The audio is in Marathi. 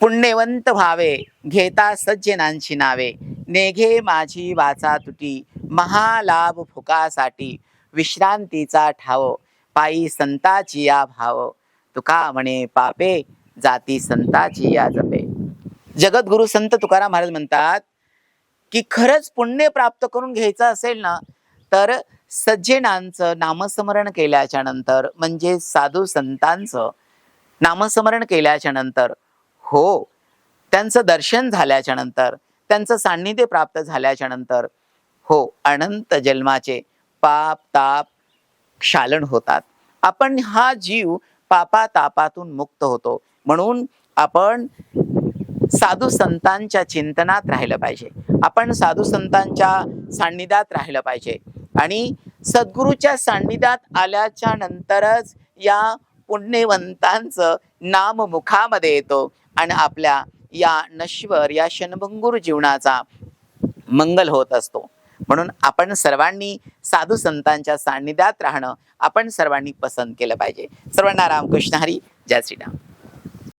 पुण्यवंत व्हावे घेता सज्जनांची नावे. नेघे माझी वाचा तुटी महालाभ फुकासाठी विश्रांतीचा ठाव पायी संताची या भाव. तुका म्हणे पापे जाती संताची या जपे. जगद्गुरु संत तुकाराम महाराज म्हणतात की खरंच पुण्य प्राप्त करून घ्यायचं असेल ना तर सज्जनांचं नामस्मरण केल्याच्यानंतर म्हणजे साधू संतांचं नामस्मरण केल्याच्यानंतर हो. त्यांचं दर्शन झाल्याच्यानंतर त्यांचं सान्निध्य प्राप्त झाल्याच्यानंतर हो अनंत जन्माचे पाप ताप क्षालन होतात. आपण हा जीव पापा तापातून मुक्त होतो. म्हणून आपण साधू संतांच्या चिंतनात राहिलं पाहिजे. आपण साधू संतांच्या सान्निध्यात राहिलं पाहिजे. आणि सद्गुरूच्या सान्निध्यात आल्याच्या नंतरच या पुण्यवंतांचं नाम मुखामध्ये येतो. आणि आपल्या या नश्वर या क्षणभंगूर जीवनाचा मंगल होत असतो. म्हणून आपण सर्वांनी साधू संतांच्या सान्निध्यात राहणं आपण सर्वांनी पसंत केलं पाहिजे. सर्वांना रामकृष्ण हरी. जय श्रीराम.